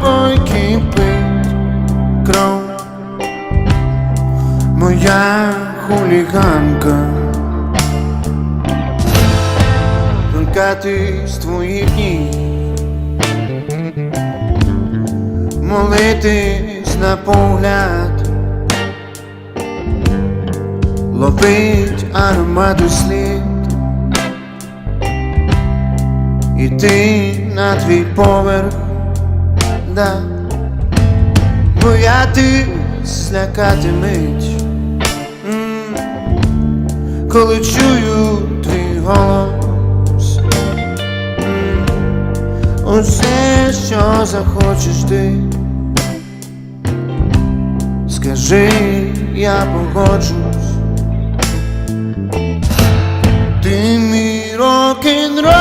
тобою кипить кров. Моя хуліганка. Тонкати з твоїх днів. Молитись на погляд. Ловить аромату слід. І ти на твій поверх да. Боятись злякати мить Коли чую твій голос. Усе, що захочеш ти. Скажи, я погоджусь. Ти мій рок-н-рол